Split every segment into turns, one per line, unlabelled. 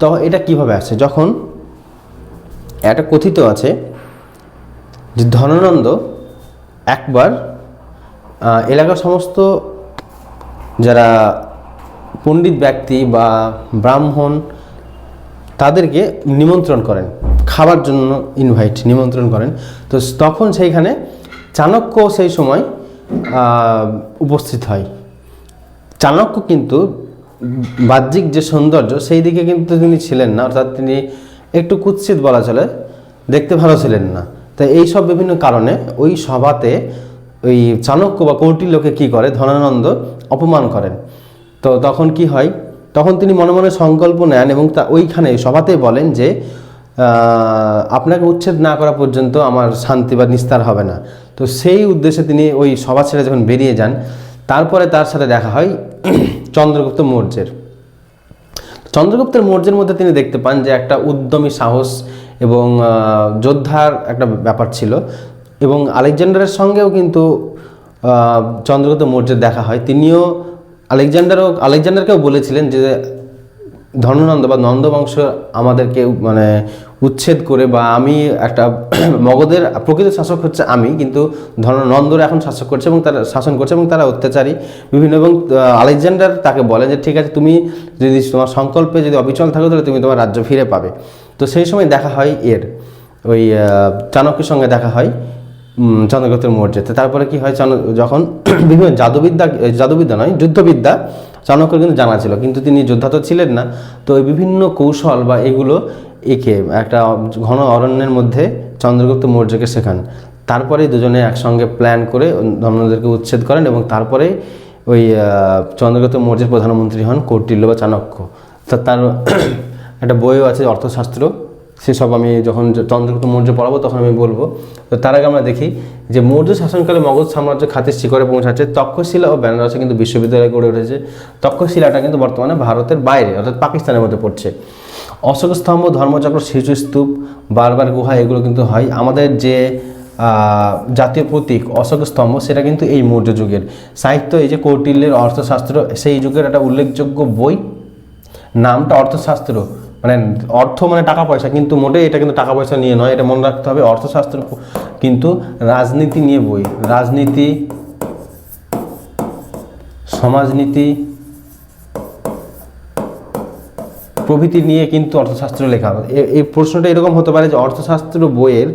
তো এটা কীভাবে আসে যখন একটা কথিত আছে যে ধনানন্দ একবার এলাকার সমস্ত যারা পণ্ডিত ব্যক্তি বা ব্রাহ্মণ, তাদেরকে নিমন্ত্রণ করেন, খাবার জন্য ইনভাইট নিমন্ত্রণ করেন। তো তখন সেইখানে চাণক্য সেই সময় উপস্থিত হয়। চাণক্য কিন্তু বাহ্যিক যে সৌন্দর্য, সেই দিকে কিন্তু তিনি ছিলেন না। অর্থাৎ তিনি একটু কুৎসিত বলা চলে, দেখতে ভালো ছিলেন না। তাই এই সব বিভিন্ন কারণে ওই সভাতে ওই চাণক্য বা কৌটিল্যকে কি করে, ধনানন্দ অপমান করেন। তো তখন কি হয়, তখন তিনি মনে মনে সংকল্প নেন এবং তা ওইখানে সভাতে বলেন যে আপনাকে উচ্ছেদ না করা পর্যন্ত আমার শান্তি বা নিস্তার হবে না। তো সেই উদ্দেশ্যে তিনি ওই সভা ছেড়ে যখন বেরিয়ে যান, তারপরে তার সাথে দেখা হয় চন্দ্রগুপ্ত মৌর্যের। চন্দ্রগুপ্তের মৌর্যের মধ্যে তিনি দেখতে পান যে একটা উদ্যমী সাহস এবং যোদ্ধার একটা ব্যাপার ছিল এবং আলেকজান্ডারের সঙ্গেও কিন্তু চন্দ্রগুপ্ত মৌর্যের দেখা হয়। তিনিও আলেকজান্ডারও, আলেকজান্ডারকেও বলেছিলেন যে ধর্মনন্দ বা নন্দবংশ আমাদেরকে মানে উচ্ছেদ করে বা আমি একটা মগধের প্রকৃত শাসক হচ্ছে আমি, কিন্তু নন্দরা এখন শাসক করছে এবং তারা শাসন করছে এবং তারা অত্যাচারী। বিভিন্ন এবং আলেকজান্ডার তাকে বলেন যে, ঠিক আছে, তুমি যদি তোমার সংকল্পে যদি অবিচল থাকো, তাহলে তুমি তোমার রাজ্য ফিরে পাবে। তো সেই সময় দেখা হয় এর, ওই চাণক্যের সঙ্গে দেখা হয় চন্দ্রগুপ্তের মৌর্যতে তারপরে কি হয় যখন বিভিন্ন জাদুবিদ্যা জাদুবিদ্যা নয়, যুদ্ধবিদ্যা চাণক্যর কিন্তু জানা ছিল, কিন্তু তিনি যোদ্ধা তো ছিলেন না। তো বিভিন্ন কৌশল বা এগুলো একে একটা ঘন অরণ্যের মধ্যে চন্দ্রগুপ্ত মৌর্যকে শেখান। তারপরে দুজনে একসঙ্গে প্ল্যান করে ধর্মদেরকে উচ্ছেদ করেন এবং তারপরে ওই চন্দ্রগুপ্ত মৌর্যের প্রধানমন্ত্রী হন কৌটিল্য বা চাণক্য। তা তার একটা বইও আছে, অর্থশাস্ত্র। সেসব আমি যখন চন্দ্রগুপ্ত মৌর্য পড়াবো তখন আমি বলব। তো তার আগে আমরা দেখি যে মৌর্য শাসনকালে মগধ সাম্রাজ্য খাতের শিখরে পৌঁছাচ্ছে। তক্ষশিলা ও বেনারসে কিন্তু বিশ্ববিদ্যালয় গড়ে উঠেছে। তক্ষশিলাটা কিন্তু বর্তমানে ভারতের বাইরে, অর্থাৎ পাকিস্তানের মধ্যে পড়ছে। অশোক স্তম্ভ, ধর্মচক্র, শিশু স্তূপ, বারবার গুহা, এগুলো কিন্তু হয়। আমাদের যে জাতীয় প্রতীক অশোক স্তম্ভ, সেটা কিন্তু এই মৌর্য যুগের। সাহিত্য, এই যে কৌটিল্যের অর্থশাস্ত্র, সেই যুগের একটা উল্লেখযোগ্য বই। নামটা অর্থশাস্ত্র। মানে অর্থ মানে টাকা পয়সা, কিন্তু মোটে এটা কিন্তু টাকা পয়সা নিয়ে নয়, এটা মনে রাখতে হবে অর্থশাস্ত্র কিন্তু রাজনীতি নিয়ে বই, রাজনীতি, সমাজনীতি, প্রভৃতি নিয়ে কিন্তু অর্থশাস্ত্র লেখা এই প্রশ্নটা এরকম হতে পারে যে অর্থশাস্ত্র বইয়ের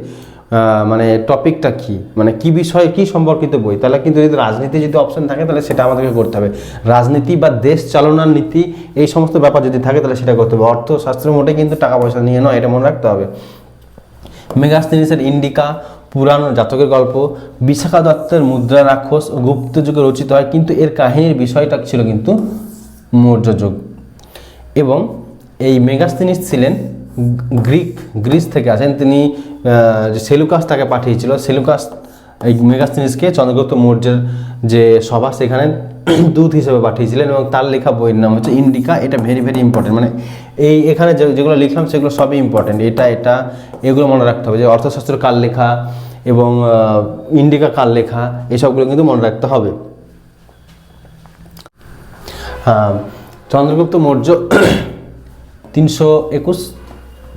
মানে টপিকটা কি? মানে কি বিষয়ে কি সম্পর্কিত বই? তাহলে কিন্তু যদি রাজনীতি যদি অপশন থাকে, তাহলে সেটা আমাদেরকে করতে হবে। রাজনীতি বা দেশ চালনার নীতি, এই সমস্ত ব্যাপার যদি থাকে, তাহলে সেটা করতে হবে। অর্থশাস্ত্র মোটে কিন্তু টাকা পয়সা নিয়ে নয়, এটা মনে রাখতে হবে। মেগাস্তিনিসের ইন্ডিকা, পুরানো জাতকের গল্প, বিশাখা দত্তের মুদ্রা রাক্ষস ও গুপ্ত যুগে রচিত হয়, কিন্তু এর কাহিনীর বিষয়টা ছিল কিন্তু মৌর্য যুগ এবং এই মেগাস্তিনিস ছিলেন গ্রিক, গ্রিস থেকে আসেন। তিনি সেলুকাস তাকে পাঠিয়েছিল, সেলুকাস, এই মেগাস্তিনিসকে চন্দ্রগুপ্ত মৌর্যের যে সভা, সেখানে দূত হিসেবে পাঠিয়েছিলেন এবং তার লেখা বইয়ের নাম হচ্ছে ইন্ডিকা। এটা ভেরি ভেরি ইম্পর্টেন্ট মানে এই, এখানে যেগুলো লিখলাম, সেগুলো সবই ইম্পর্টেন্ট এটা এটা, এগুলো মনে রাখতে হবে যে অর্থশাস্ত্র কার লেখা এবং ইন্ডিকা কার লেখা, এসবগুলো কিন্তু মনে রাখতে হবে। চন্দ্রগুপ্ত মৌর্য তিনশো একুশ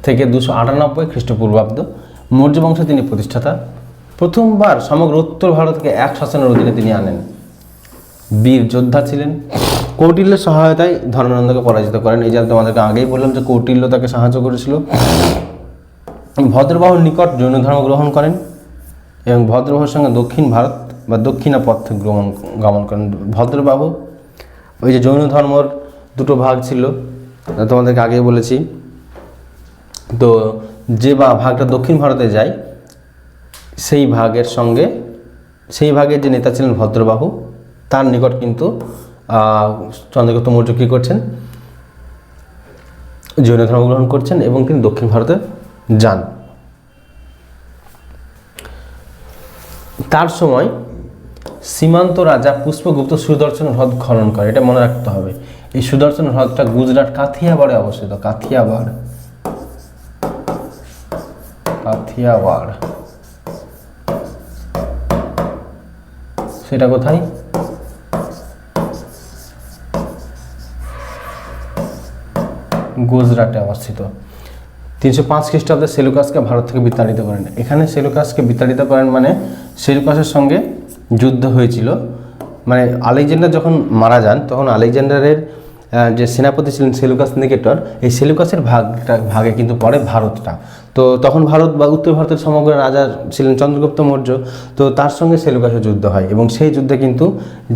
থেকে দুশো আটানব্বই খ্রিস্টপূর্বাব্দ মৌর্য বংশে তিনি প্রতিষ্ঠাতা। প্রথমবার সমগ্র উত্তর ভারতকে এক শাসনের অধীনে তিনি আনেন। বীর যোদ্ধা ছিলেন। কৌটিল্যের সহায়তায় ধর্মানন্দকে পরাজিত করেন। এই যে তোমাদেরকে আগেই বললাম যে কৌটিল্য তাকে সাহায্য করেছিল। ভদ্রবাহুর নিকট জৈন ধর্ম গ্রহণ করেন এবং ভদ্রবাহুর সঙ্গে দক্ষিণ ভারত বা দক্ষিণা পথ গ্রহণ গমন করেন। ভদ্রবাহু, ওই যে জৈন ধর্মর দুটো ভাগ ছিল। তোমাদেরকে আগেই বলেছি। তো যে বা ভাগটা দক্ষিণ ভারতে যায়, সেই ভাগের সঙ্গে, সেই ভাগের যে নেতা ছিলেন ভদ্রবাহু, তার নিকট কিন্তু চন্দ্রগুপ্ত মৌর্য কী করছেন? জৈন ধর্ম গ্রহণ করছেন এবং তিনি দক্ষিণ ভারতে যান। তার সময় সীমান্ত রাজা পুষ্পগুপ্ত সুদর্শন হ্রদ খনন করে, এটা মনে রাখতে হবে। এই সুদর্শন হ্রদটা গুজরাট কাথিয়াবাড়ে অবস্থিত, কাথিয়াবাড়। কাথিয়াবাড় সেটা কোথায়? গুজরাটে অবস্থিত। তিনশো পাঁচ খ্রিস্টাব্দে সেলুকাসকে ভারত থেকে বিতাড়িত করেন। এখানে সেলুকাসকে বিতাড়িত করেন মানে সেলুকাসের সঙ্গে যুদ্ধ হয়েছিল। মানে আলেকজান্ডার যখন মারা যান, তখন আলেকজান্ডারের যে সেনাপতি ছিলেন সেলুকাস নিকেটর, এই সেলুকাসের ভাগটা ভাগে কিন্তু পড়ে ভারতটা। তো তখন ভারত বা উত্তর ভারতের সমগ্র রাজা ছিলেন চন্দ্রগুপ্ত মৌর্য। তো তার সঙ্গে সেলুকাসের যুদ্ধ হয় এবং সেই যুদ্ধে কিন্তু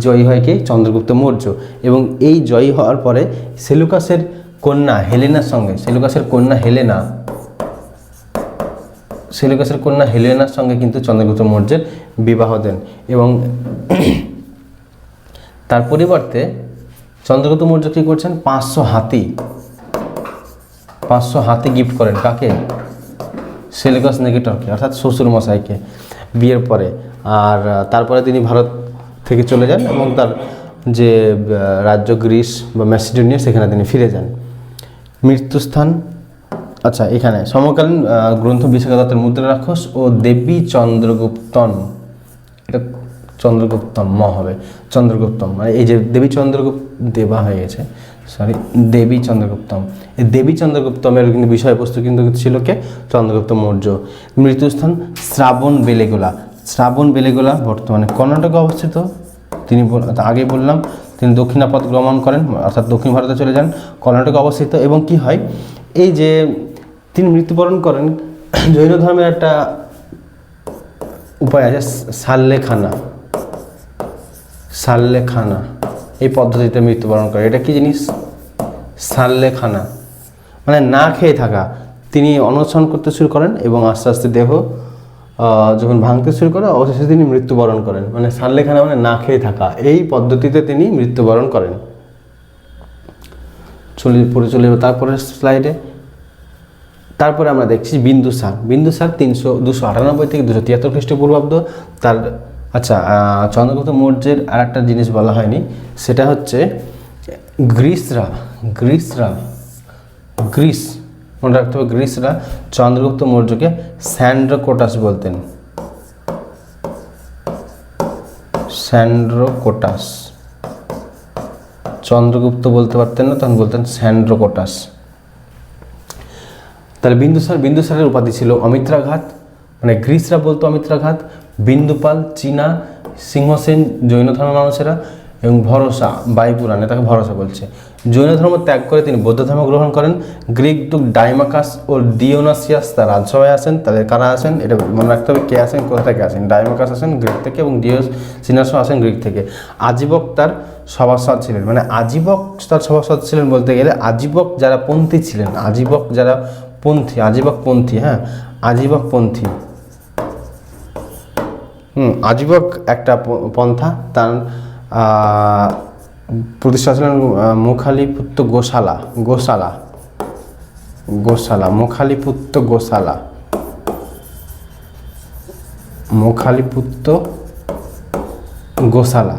জয়ী হয় কে? চন্দ্রগুপ্ত মৌর্য। এবং এই জয়ী হওয়ার পরে সেলুকাসের কন্যা হেলেনার সঙ্গে সেলুকাসের কন্যা হেলেনা সেলুকাসের কন্যা হেলেনার সঙ্গে কিন্তু চন্দ্রগুপ্ত মৌর্যের বিবাহ দেন। এবং তার পরিবর্তে চন্দ্রগুপ্ত মৌর্য কী করছেন? পাঁচশো হাতি। পাঁচশো হাতি গিফট করেন। কাকে? সেলুকাস নেগেটরকে, অর্থাৎ শ্বশুর মশাইকে বিয়ের পরে। আর তারপরে তিনি ভারত থেকে চলে যান এবং তার যে রাজ্য গ্রিস বা ম্যাসিডোনিয়া, সেখানে তিনি ফিরে যান। মৃত্যুস্থান আচ্ছা এখানে সমকালীন গ্রন্থ বিশাখা দত্তের মুদ্রা রাক্ষস ও দেবী চন্দ্রগুপ্তন। এটা চন্দ্রগুপ্তম ম হবে। চন্দ্রগুপ্তম মানে এই যে দেবী চন্দ্রগুপ্ত, দেবা হয়ে গেছে। সরি দেবী চন্দ্রগুপ্তম। এই দেবী চন্দ্রগুপ্তমের কিন্তু বিষয়বস্তু কিন্তু ছিল কে? চন্দ্রগুপ্ত মৌর্য। মৃত্যুস্থান শ্রাবণ বেলেগোলা। শ্রাবণ বেলেগোলা বর্তমানে কর্ণাটকে অবস্থিত। তিনি আগে বললাম, তিনি দক্ষিণাপথ গমন করেন, অর্থাৎ দক্ষিণ ভারতে চলে যান, কর্ণাটকে অবস্থিত। এবং কি হয়? এই যে তিনি মৃত্যুবরণ করেন জৈন ধর্মের একটা উপায় আছে সাল্লেখানা। সাল্লেখানা। এই পদ্ধতিতে মৃত্যুবরণ করে। এটা কি জিনিস? সাল্লেখানা। মানে না খেয়ে থাকা। তিনি অনশন করতে শুরু করেন এবং আস্তে আস্তে দেহ যখন ভাঙতে শুরু করে, অবশেষে তিনি মৃত্যুবরণ করেন। মানে সাল্লেখানা মানে না খেয়ে থাকা। এই পদ্ধতিতে তিনি মৃত্যুবরণ করেন। চলে, পড়ে চলে তারপরে স্লাইডে তারপরে আমরা দেখছি বিন্দুসার। বিন্দুসার তিনশো, দুশো আটানব্বই থেকে দুশো তিয়াত্তর খ্রিস্টপূর্বাব্দ। তার আচ্ছা চন্দ্রগুপ্ত মৌর্যের আর একটা জিনিস বলা হয়নি, সেটা হচ্ছে গ্রিসরা গ্রিসরা, গ্রিস, মনে রাখতে হবে গ্রিসরা চন্দ্রগুপ্ত মৌর্যকে স্যান্ড্রোকোটাস বলতেন। স্যান্ড্রোকোটাস। চন্দ্রগুপ্ত বলতে পারতেন না, তখন বলতেন স্যান্ড্রোকোটাস। তাহলে বিন্দুসার, বিন্দুসারের উপাধি ছিল অমিত্রাঘাত মানে গ্রিসরা বলতো অমিত্রাঘাত বিন্দুপাল, চীনা, সিংহসেন, জৈন ধর্মের মানুষেরা এবং ভরসা বাইপুরাণে তাকে ভরসা বলছে। জৈন ধর্ম ত্যাগ করে তিনি বৌদ্ধ ধর্ম গ্রহণ করেন। গ্রিক দুক ডাইমাকাস ও ডিওনাসিয়াস তার রাজসভায় আসেন। তাদের কারা আসেন? এটা মনে রাখতে হবে কে আসেন, কোথা থেকে আসেন? ডাইমাকাস আসেন গ্রিক থেকে এবং ডিওস সিনাসও আসেন গ্রিক থেকে। আজীবক তার সভাসদ ছিলেন। মানে আজীবক তার সভাসদ ছিলেন বলতে গেলে আজীবক যারা পন্থী ছিলেন। আজীবক যারা পন্থী, আজীবক পন্থী হ্যাঁ? আজীবক পন্থী। আজীবক একটা পন্থা তার প্রতিষ্ঠা ছিলেন মুখালিপুত্র গোশালা গোশালা গোশালা মুখালিপুত্র গোশালা মুখালিপুত্র গোশালা।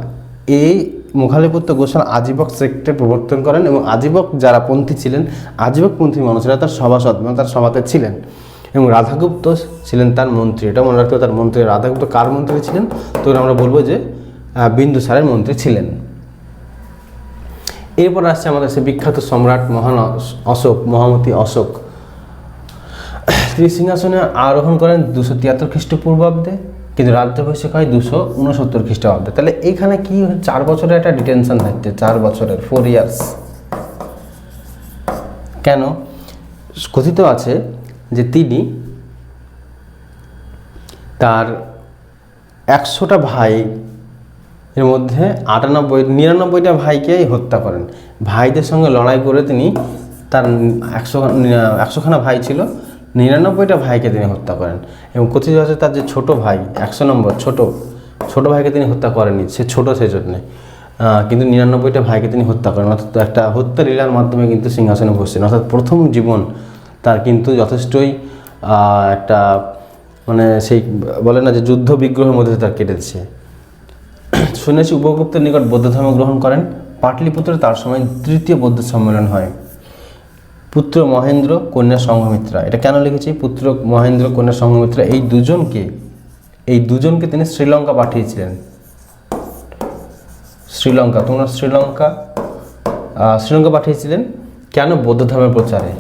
এই মুখালিপুত্র গোশালা আজীবক সেক্টর প্রবর্তন করেন এবং আজীবক যারা পন্থী ছিলেন, আজীবক পন্থী মানুষেরা তার সভাসদ মানে তার সভাতে ছিলেন। এবং রাধাগুপ্ত ছিলেন তার মন্ত্রী। এটা মনে রাখতে তার মন্ত্রী রাধাগুপ্ত কার মন্ত্রী ছিলেন? তো আমরা বলব যে বিন্দুসারের মন্ত্রী ছিলেন। এরপর আসছে আমাদের সে বিখ্যাত সম্রাট মহান অশোক, মহামতি অশোক। তিনি সিংহাসনে আরোহণ করেন দুশো তিয়াত্তর খ্রিস্টপূর্বাব্দে, কিন্তু রাজ্যাভিষেক হয় দুশো উনসত্তর খ্রিস্টাব্দে তাহলে এখানে কি চার বছরের একটা ডিটেনশন থাকছে, চার বছরের ফোর ইয়ার্স কেন? কথিত আছে যে তিনি তার একশোটা ভাই এর মধ্যে আটানব্বই, নিরানব্বইটা ভাইকে হত্যা করেন। ভাইদের সঙ্গে লড়াই করে তিনি তার একশো, একশোখানা ভাই ছিল, নিরানব্বইটা ভাইকে তিনি হত্যা করেন। এবং কথিত আছে তার যে ছোট ভাই, একশো নম্বর, ছোট ছোট ভাইকে তিনি হত্যা করেননি, সে ছোট সেই জন্যে কিন্তু নিরানব্বইটা ভাইকে তিনি হত্যা করেন। অর্থাৎ একটা হত্যা লীলার মাধ্যমে কিন্তু সিংহাসনে বসছেন অর্থাৎ প্রথম জীবন তার কিন্তু যথেষ্টই একটা মানে সেই বলে না যে যুদ্ধ বিগ্রহের মধ্যে তার কেটেছে শুনেছি উপগুপ্তের নিকট বৌদ্ধ ধর্ম গ্রহণ করেন। পাটলিপুত্রে তার সময় তৃতীয় বৌদ্ধ সম্মেলন হয়। পুত্র মহেন্দ্র, কন্যা সংঘমিত্রা। এটা কেন লিখেছি? পুত্র মহেন্দ্র, কন্যা সংঘমিত্রা, এই দুজনকে এই দুজনকে তিনি শ্রীলঙ্কা পাঠিয়েছিলেন। শ্রীলঙ্কা, তোমরা শ্রীলঙ্কা শ্রীলঙ্কা পাঠিয়েছিলেন কেন বৌদ্ধ ধর্মের প্রচারে?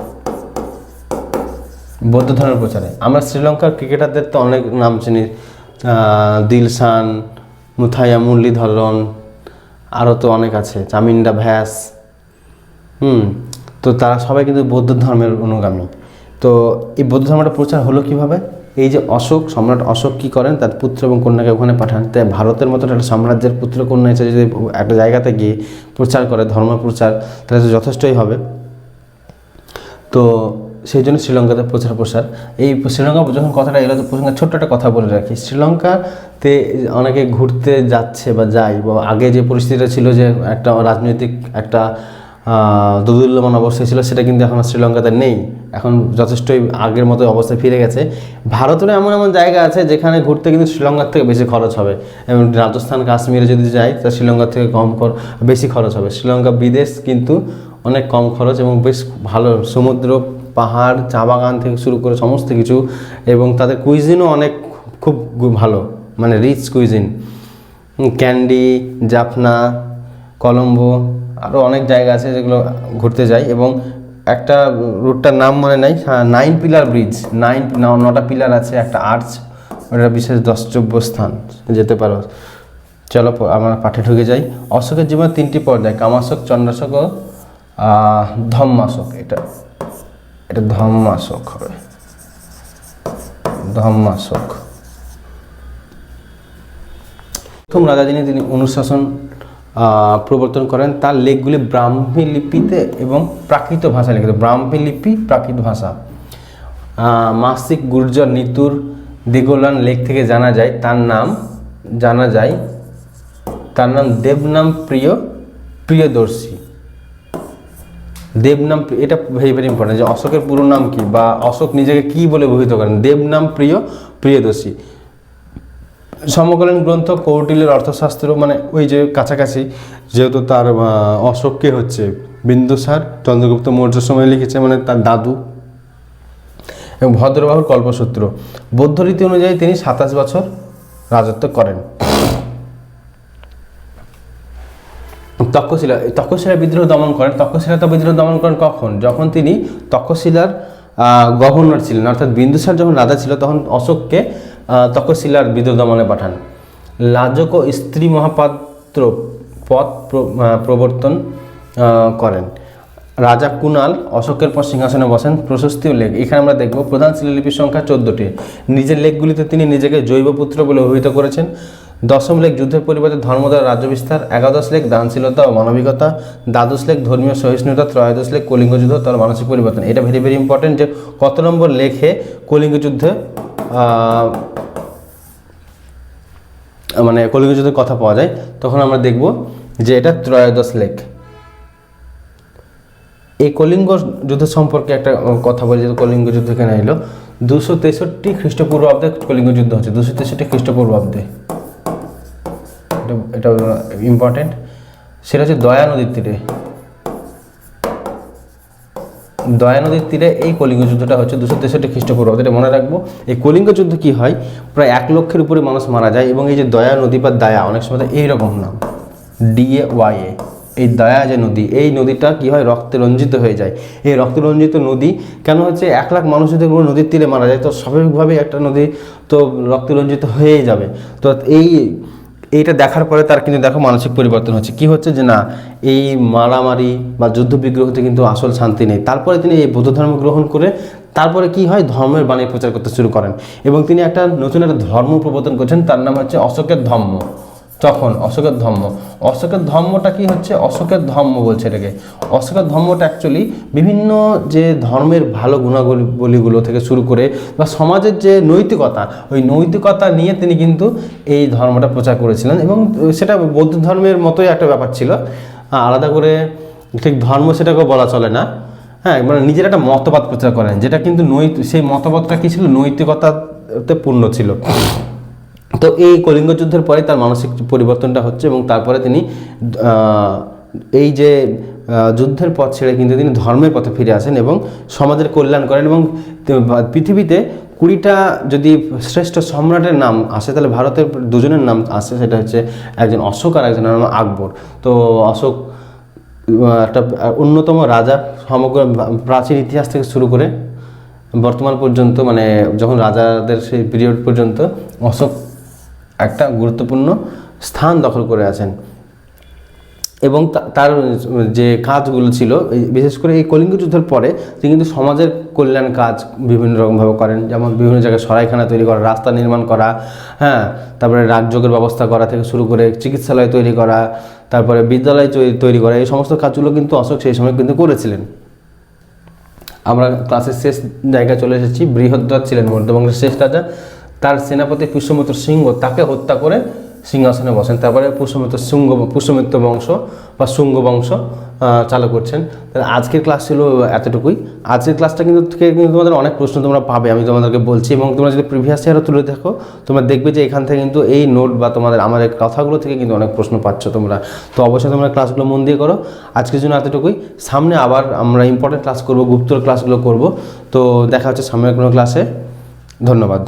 বৌদ্ধ ধর্মের প্রচারে। আমরা শ্রীলঙ্কার ক্রিকেটারদের তো অনেক নাম চিনি। দিলশান, মুথাইয়া, মুরলীধরন আরও তো অনেক আছে, চামিন্ডা ভ্যাস। হুম, তো তারা সবাই কিন্তু বৌদ্ধ ধর্মের অনুগামী। তো এই বৌদ্ধ ধর্মটা প্রচার হলো কীভাবে? এই যে অশোক, সম্রাট অশোক কি করেন? তার পুত্র এবং কন্যাকে ওখানে পাঠান। তাই ভারতের মতো একটা সাম্রাজ্যের পুত্র, কন্যা এসে যদি একটা জায়গাতে গিয়ে প্রচার করে, ধর্ম প্রচার, তাহলে যথেষ্টই হবে। তো সেই জন্য শ্রীলঙ্কাতে প্রচার প্রসার। এই শ্রীলঙ্কা যখন কথাটা এলো, তো প্রসঙ্গে ছোট্ট একটা কথা বলে রাখি। শ্রীলঙ্কাতে অনেকে ঘুরতে যাচ্ছে বা যায়, বা আগে যে পরিস্থিতিটা ছিল যে একটা রাজনৈতিক একটা দোদুল্যমান অবস্থায় ছিল, সেটা কিন্তু এখন শ্রীলঙ্কাতে নেই। এখন যথেষ্টই আগের মতো অবস্থায় ফিরে গেছে। ভারতের এমন এমন জায়গা আছে যেখানে ঘুরতে কিন্তু শ্রীলঙ্কার থেকে বেশি খরচ হবে। এবং রাজস্থান, কাশ্মীরে যদি যাই, তা শ্রীলঙ্কার থেকে কম বেশি খরচ হবে। শ্রীলঙ্কা বিদেশ কিন্তু অনেক কম খরচ এবং বেশ ভালো সমুদ্র পাহাড়, চা বাগান থেকে শুরু করে সমস্ত কিছু এবং তাদের কুইজিনও অনেক খুব ভালো মানে রিচ কুইজিন ক্যান্ডি জাফনা, কলম্বো আরও অনেক জায়গা আছে যেগুলো ঘুরতে যাই এবং একটা রুটটার নাম মনে নাই নাইন পিলার ব্রিজ নাইন নটা পিলার আছে, একটা আর্চ ওটা বিশেষ দ্রষ্টব্য স্থান, যেতে পারো। চলো আমরা পাঠে ঢুকে যাই। অশোকের জীবনে তিনটি পর্যায়, কামাশক, চন্দ্রাশক ও ধম্মাশক, এটা। এটা ধম্মাশক হবে। ধম্মাশক। প্রথম রাজা যিনি, তিনি অনুশাসন প্রবর্তন করেন, তার লেখগুলি ব্রাহ্মী লিপিতে এবং প্রাকৃত ভাষায় লিখিত। ব্রাহ্মী লিপি, প্রাকৃত ভাষা। মাসিক গুর্জর, নিতুর, দিগোলান লেখ থেকে জানা যায়, তার নাম জানা যায়, তার নাম দেবনাম প্রিয়, প্রিয়দর্শী। দেবনাম এটা ভেরি ভেরি ইম্পর্টেন্ট যে অশোকের পুরো নাম কি বা অশোক নিজেকে কি বলে অভিহিত করেন? দেবনাম প্রিয়, প্রিয়দর্শী। সমকালীন গ্রন্থ কৌটিল্যের অর্থশাস্ত্র মানে ওই যে কাছাকাছি, যেহেতু তার অশোককে হচ্ছে বিন্দুসার, চন্দ্রগুপ্ত মৌর্য সময় লিখেছে মানে তার দাদু। এবং ভদ্রবাহুর কল্পসূত্র। বৌদ্ধ রীতি অনুযায়ী তিনি সাতাশ বছর রাজত্ব করেন। তক্ষশিলা তক্ষশিলা বিদ্রোহ দমন করেন। তক্ষশিলা তো বিদ্রোহ দমন করেন কখন? যখন তিনি তক্ষশিলার গভর্নর ছিলেন অর্থাৎ বিন্দুসার যখন রাজা ছিল তখন অশোককে তক্ষশিলার বিদ্রোহ দমনে পাঠান। লাজক ও স্ত্রী মহাপাত্র আহ, প্রবর্তন করেন। রাজা কুনাল অশোকের পর সিংহাসনে বসেন প্রশস্তিও লেখ। এখানে আমরা দেখব প্রধান শিলালিপির সংখ্যা চোদ্দটি। নিজের লেখগুলিতে তিনি নিজেকে জৈবপুত্র বলে অভিহিত করেছেন। দশম লেখ যুদ্ধের পরিবর্তে ধর্মদার রাজ্য বিস্তার একাদশ লেখ দানশীলতা ও মানবিকতা, দ্বাদশ লেখ ধর্মীয় সহিষ্ণুতা, ত্রয়োদশ লেখ কলিঙ্গ যুদ্ধ তার মানসিক পরিবর্তন। এটা ভেরি ভেরি ইম্পর্টেন্ট যে কত নম্বর লেখে কলিঙ্গ যুদ্ধে মানে কলিঙ্গ যুদ্ধের কথা পাওয়া যায়। তখন আমরা দেখব যে এটা ত্রয়োদশ লেখ। এই কলিঙ্গ যুদ্ধ সম্পর্কে একটা কথা বলি, যে কলিঙ্গ যুদ্ধ কেন এলো। দুশো তেষট্টি খ্রিস্টপূর্বাব্দে কলিঙ্গ যুদ্ধ হচ্ছে। দুশো তেষট্টি খ্রিস্টপূর্বাব্দে। এটা এটা ইম্পর্টেন্ট সেটা হচ্ছে দয়া নদীর তীরে। দয়া নদীর তীরে এই কলিঙ্গ যুদ্ধটা হচ্ছে দুশো তেষট্টি খ্রিস্টপূর্বাব্দ এটা মনে রাখব, এই কলিঙ্গ যুদ্ধ কি হয়? প্রায় এক লক্ষের উপরে মানুষ মারা যায় এবং এই যে দয়া নদী বা দায়া, অনেক সময় এইরকম নাম। ডিএ ওয়াই এ এই দয়া যে নদী, এই নদীটা কি হয়? রক্তে রঞ্জিত হয়ে যায়। এই রক্তে রঞ্জিত নদী কেন হচ্ছে? এক লাখ মানুষ যদি কোনো নদীর তীরে মারা যায়, তো স্বাভাবিকভাবেই একটা নদী তো রক্তে রঞ্জিত হয়েই যাবে। তো এই এইটা দেখার পরে তার কিন্তু দেখো মানসিক পরিবর্তন হচ্ছে। কি হচ্ছে যে না, এই মারামারি বা যুদ্ধ বিগ্রহতে কিন্তু আসল শান্তি নেই। তারপরে তিনি এই বৌদ্ধ ধর্ম গ্রহণ করে তারপরে কি হয়? ধর্মের বাণী প্রচার করতে শুরু করেন। এবং তিনি একটা নতুন একটা ধর্ম প্রবর্তন করছেন, তার নাম হচ্ছে অশোকের ধর্ম। তখন অশোকের ধর্ম। অশোকের ধর্মটা কি হচ্ছে? অশোকের ধর্ম বলছে এটাকে। অশোকের ধর্মটা অ্যাকচুয়ালি বিভিন্ন যে ধর্মের ভালো গুণাবলীগুলো থেকে শুরু করে বা সমাজের যে নৈতিকতা, ওই নৈতিকতা নিয়ে তিনি কিন্তু এই ধর্মটা প্রচার করেছিলেন এবং সেটা বৌদ্ধ ধর্মের মতোই একটা ব্যাপার ছিল। আলাদা করে ঠিক ধর্ম সেটাকে বলা চলে না। হ্যাঁ মানে নিজের একটা মতবাদ প্রচার করেন, যেটা কিন্তু নৈত, সেই মতবাদটা কি ছিল? নৈতিকতাতে পূর্ণ ছিল। তো এই কলিঙ্গ যুদ্ধের পরে তার মানসিক পরিবর্তনটা হচ্ছে এবং তারপরে তিনি এই যে যুদ্ধের পথ ছেড়ে কিন্তু তিনি ধর্মের পথে ফিরে আসেন এবং সমাজের কল্যাণ করেন এবং পৃথিবীতে কুড়িটা যদি শ্রেষ্ঠ সম্রাটের নাম আসে, তাহলে ভারতের দুজনের নাম আসে, সেটা হচ্ছে একজন অশোক আর একজনের নাম আকবর। তো অশোক একটা অন্যতম রাজা সমগ্র প্রাচীন ইতিহাস থেকে শুরু করে বর্তমান পর্যন্ত মানে যখন রাজাদের সেই পিরিয়ড পর্যন্ত অশোক একটা গুরুত্বপূর্ণ স্থান দখল করে আছেন। এবং তার যে কাজগুলো ছিল বিশেষ করে এই কলিঙ্গ যুদ্ধের পরে তিনি কিন্তু সমাজের কল্যাণ কাজ বিভিন্ন রকমভাবে করেন। যেমন বিভিন্ন জায়গায় সরাইখানা তৈরি করা, রাস্তা নির্মাণ করা হ্যাঁ তারপরে রাজযোগের ব্যবস্থা করা থেকে শুরু করে চিকিৎসালয় তৈরি করা, তারপরে বিদ্যালয় তৈরি করা, এই সমস্ত কাজগুলো কিন্তু অশোক সেই সময় কিন্তু করেছিলেন। আমরা ক্লাসের শেষ জায়গায় চলে এসেছি বৃহদ্রথ ছিলেন মধ্যবঙ্গের শেষ রাজা তার সেনাপতি পুষ্যমিত্র সিংহ তাকে হত্যা করে সিংহাসনে বসেন। তারপরে পুষ্যমিত্র সিংহ, পুষ্যমিত্র বংশ বা শুঙ্গ বংশ চালু করছেন। তাহলে আজকের ক্লাস ছিল এতটুকুই। আজকের ক্লাসটা কিন্তু থেকে কিন্তু তোমাদের অনেক প্রশ্ন তোমরা পাবে, আমি তোমাদেরকে বলছি। এবং তোমরা যদি প্রিভিয়াস ইয়ারও তুলে দেখো, তোমরা দেখবে যে এখান থেকে কিন্তু এই নোট বা তোমাদের আমাদের কথাগুলো থেকে কিন্তু অনেক প্রশ্ন পাচ্ছ তোমরা। তো অবশ্যই তোমরা ক্লাসগুলো মন দিয়ে করো। আজকের জন্য এতটুকুই। সামনে আবার আমরা ইম্পর্টেন্ট ক্লাস করব, গুপ্তর ক্লাসগুলো করব। তো দেখা হচ্ছে সামনের কোনো ক্লাসে ধন্যবাদ।